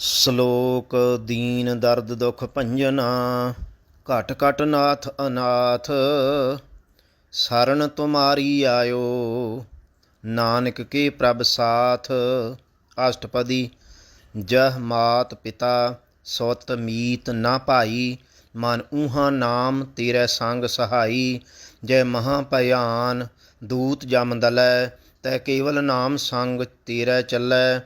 ਸ਼ਲੋਕ ਦੀਨ ਦਰਦ ਦੁਖ ਭੰਜਨਾ, ਘਟ ਘਟ ਨਾਥ ਅਨਾਥ ਸਰਣ ਤੁਮਾਰੀ ਆਇਓ, ਨਾਨਕ ਕੇ ਪ੍ਰਭ ਸਾਥ। ਅਸ਼ਟਪਦੀ, ਜਹ ਮਾਤ ਪਿਤਾ, ਸੋਤ ਮੀਤ ਨਾ ਭਾਈ, ਮਨ ਊਹਾ ਨਾਮ ਤੇਰੇ ਸੰਗ ਸਹਾਈ। ਜੈ ਮਹਾ ਭਿਆਨ ਦੂਤ ਜਮਦਲੈ ਤੈ ਕੇਵਲ ਨਾਮ ਸੰਗ ਤੇਰੇ ਚੱਲੈ।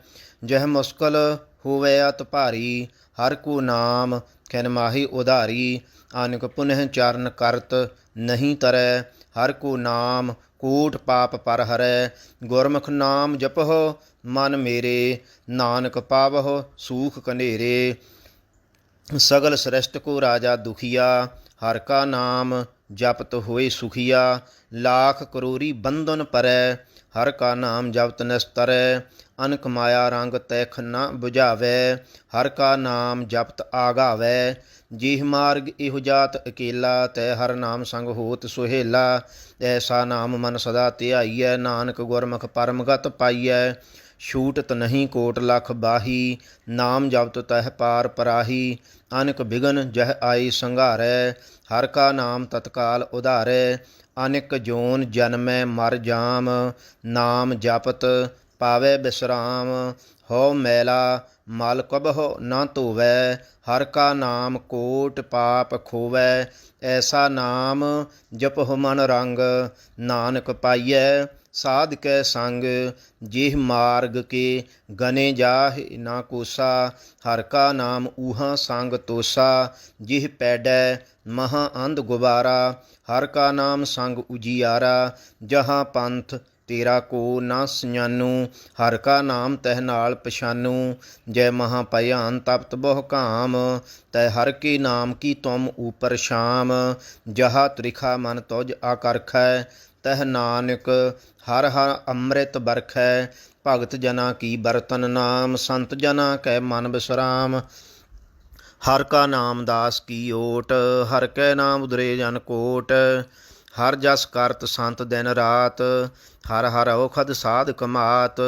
ਜਹ ਮੁਸਕਲ ਹੋਵੇ ਅਤ ਭਾਰੀ, ਹਰ ਕੋ ਨਾਮ, ਖਿਨ ਮਾਹੀ ਉਧਾਰੀ ਅਨਕ ਪੁਨਹ ਚਰਨ ਕਰਤ ਨਹੀਂ ਤਰੈ, ਹਰ ਕੋ ਨਾਮ, ਕੋਟ ਪਾਪ ਪਰ ਹਰੈ, ਗੁਰਮੁਖ ਨਾਮ ਜਪਹੁ, ਮਨ ਮੇਰੇ, ਨਾਨਕ ਪਾਵਹੁ, ਸੂਖ ਕਨੇਰੇ। ਸਗਲ ਸ੍ਰਿਸ਼ਟ ਕੋ ਰਾਜਾ ਦੁਖੀਆ, ਹਰ ਕਾ ਨਾਮ ਜਪਤ ਹੋਏ ਸੁਖੀਆ, ਲਾਖ ਕਰੋਰੀ ਬੰਧਨ ਪਰੈ ਹਰ ਕਾ ਨਾਮ ਜਪਤ ਨਿਸਤਰੈ ਅਨਕ ਮਾਇਆ ਰੰਗ ਤੈਖ ਨ 부ਝਾਵੈ ਹਰ ਕਾ ਨਾਮ ਜਪਤ ਆਗਾਵੈ, ਜੀਹ ਮਾਰਗ ਇਹੋ ਜਾਤ ਅਕੇਲਾ, ਤੈ ਹਰ ਨਾਮ ਸੰਗ ਹੋਤ ਸੁਹੇਲਾ। ਐਸਾ ਨਾਮ ਮਨ ਸਦਾ ਧਿਆਈਐ, ਨਾਨਕ ਗੁਰਮੁਖ ਪਰਮਗਤ ਪਾਈਐ। ਛੂਟਤ ਨਹੀਂ ਕੋਟ ਲਖ ਬਾਹੀ, ਨਾਮ ਜਪਤ ਤਹਿ ਪਾਰ ਪਰਾਹੀ। ਅਨਕ ਬਿਗਨ ਜਹ ਆਈ ਸੰਘਾਰੈ, ਹਰ ਕਾ ਨਾਮ ਤਤਕਾਲ ਉਧਾਰੈ। ਅਨਿਕ ਜੋਨ ਜਨਮੈ ਮਰ ਜਾਮ, ਨਾਮ ਜਪਤ ਪਾਵੇ ਬਿਸਰਾਮ। ਹੋ ਮੈਲਾ, ਮਲ ਕਬਹੁ ਨਾ ਧੋਵੈ, ਹਰ ਕਾ ਨਾਮ ਕੋਟ ਪਾਪ ਖੋਵੈ। ਐਸਾ ਨਾਮ ਜਪਹੁ ਮਨ ਰੰਗ, ਨਾਨਕ ਪਾਈਐ ਸਾਧ ਕੈ ਸੰਗ, ਜਿਹ ਮਾਰਗ ਕੇ ਗਨੇ ਜਾਹ ਨਾ ਕੋਸਾ, ਹਰ ਕਾ ਨਾਮ ਊਹਾ ਸੰਗ ਤੋਸਾ, ਜਿਹ ਪੈਡੈ ਮਹਾ ਅੰਧ ਗੁਬਾਰਾ, ਹਰ ਕਾ ਨਾਮ ਸੰਗ ਉਜੀਆਰਾ, ਜਹਾਂ ਪੰਥ ਤੇਰਾ ਕੋ ਨਾ ਸਜਾਨੂ ਹਰ ਕਾ ਨਾਮ ਤਹਿ ਨਾਲ ਪਛਾਨੂ। ਜੈ ਮਹਾ ਭਿਆਨ ਤਪਤ ਬਹੁ ਕਾਮ, ਤੈ ਹਰ ਕੀ ਨਾਮ ਕੀ ਤੁਮ ਉਪਰ ਸ਼ਾਮ। ਜਹਾ ਤ੍ਰਿਖਾ ਮਨ ਤੁਜ ਆਕਰਖੈ, ਤਹ ਨਾਨਕ ਹਰ ਹਰ ਅੰਮ੍ਰਿਤ ਬਰਖੈ। ਭਗਤ ਜਨਾ ਕੀ ਬਰਤਨ ਨਾਮ, ਸੰਤ ਜਨਾ ਕੈ ਮਨ ਬਿਸਰਾਮ। ਹਰ ਕਾ ਨਾਮ ਦਾਸ ਕੀ ਓਟ, ਹਰ ਕੈ ਨਾਮ ਉਦਰੇ ਜਨ ਕੋਟ। ਹਰ ਜਸ ਕਰਤ ਸੰਤ ਦਿਨ ਰਾਤ, ਹਰ ਹਰ ਔਖਦ ਸਾਧ ਕਮਾਤ,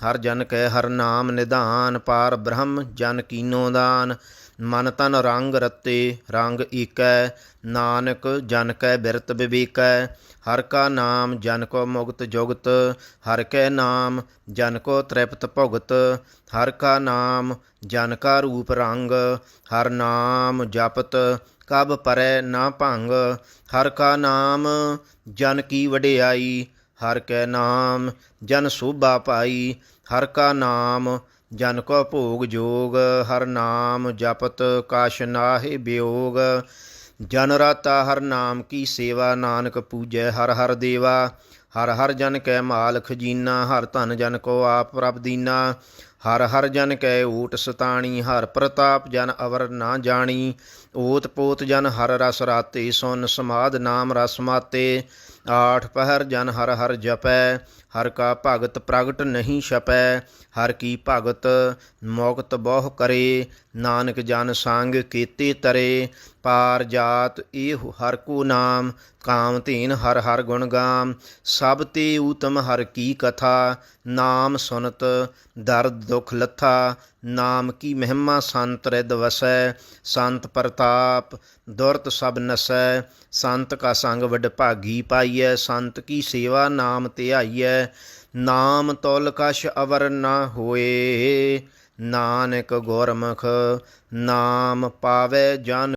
ਹਰ ਜਨ ਕੈ ਹਰ ਨਾਮ ਨਿਧਾਨ, ਪਾਰ ਬ੍ਰਹਮ ਜਨ ਕੀਨੋ ਦਾਨ। ਮਨ ਤਨ ਰੰਗ ਰਤੇ, ਰੰਗ ਈਕੈ, ਨਾਨਕ ਜਨ ਕੈ ਬਿਰਤ ਵਿਵੇਕੈ ਹਰ ਕਾ ਨਾਮ ਜਨ ਕੋ ਮੁਗਤ ਜੁਗਤ, ਹਰ ਕੈ ਨਾਮ ਜਨ ਕੋ ਤ੍ਰਿਪਤ ਭੁਗਤ, ਹਰ ਕਾ ਨਾਮ ਜਨ ਕਾ ਰੂਪ ਰੰਗ, ਹਰ ਨਾਮ ਜਪਤ ਕਬ ਪਰੈ ਨਾ ਭੰਗ, ਹਰ ਕਾ ਨਾਮ ਜਨ ਕੀ ਵਡਿਆਈ, ਹਰ ਕੈ ਨਾਮ ਜਨ ਸੋਭਾ ਪਾਈ, ਹਰ ਕਾ ਨਾਮ ਜਨ ਕੋ ਭੋਗ ਜੋਗ, ਹਰ ਨਾਮ ਜਪਤ ਕਾਸ਼ ਨਾਹਿ ਬਿਯੋਗ ਜਨ ਰਾਤਾ ਹਰ ਨਾਮ ਕੀ ਸੇਵਾ, ਨਾਨਕ ਪੂਜੈ ਹਰ ਹਰ ਦੇਵਾ। ਹਰ ਹਰ ਜਨ ਕੈ ਮਾਲ ਖਜੀਨਾ ਹਰ ਧਨ ਜਨ ਕੋ ਆਪ ਪ੍ਰਭ ਦੀਨਾ। ਹਰ ਹਰ ਜਨ ਕੈ ਊਟ ਸਤਾਣੀ, ਹਰ ਪ੍ਰਤਾਪ ਜਨ ਅਵਰ ਨਾ ਜਾਣੀ। ਓਤ ਪੋਤ ਜਨ ਹਰ ਰਸ ਰਾਤੇ, ਸੁਨ ਸਮਾਦ ਨਾਮ ਰਸ ਮਾਤੇ। ਆਠ ਪਹਿਰ ਜਨ ਹਰ ਹਰ ਜਪੈ, ਹਰ ਕਾ ਭਗਤ ਪ੍ਰਗਟ ਨਹੀਂ ਛਪੈ। ਹਰ ਕੀ ਭਗਤ ਮੋਕਤ ਬਹੁ ਕਰੇ, ਨਾਨਕ ਜਨ ਸੰਗ ਕੀਤੇ ਤਰੇ। ਪਾਰ ਜਾਤ ਇਹ ਹਰ ਕੋ ਨਾਮ, ਕਾਮ ਧੀਨ ਹਰ ਹਰ ਗੁਣ ਗਾਮ। ਸਭ ਤੇ ਊਤਮ ਹਰ ਕੀ ਕਥਾ, ਨਾਮ ਸੁਨਤ ਦਰਦ ਦੁਖ ਲੱਥਾ, ਨਾਮ ਕੀ ਮਹਿਮਾ ਸੰਤ ਰਿਦ ਵਸੈ, ਸੰਤ ਪ੍ਰਤਾਪ ਦੁਰਤ ਸਭ ਨਸੈ, ਸੰਤ ਕਾ ਸੰਗ ਵਡ ਭਾਗੀ ਪਾਈਐ, ਸੰਤ ਕੀ ਸੇਵਾ ਨਾਮ ਧਿਆਈਐ, ਨਾਮ ਤੁਲ ਕਸ਼ ਅਵਰ ਨਾ ਹੋਏ, ਨਾਨਕ ਗੁਰਮੁਖ ਨਾਮ ਪਾਵੇ ਜਨ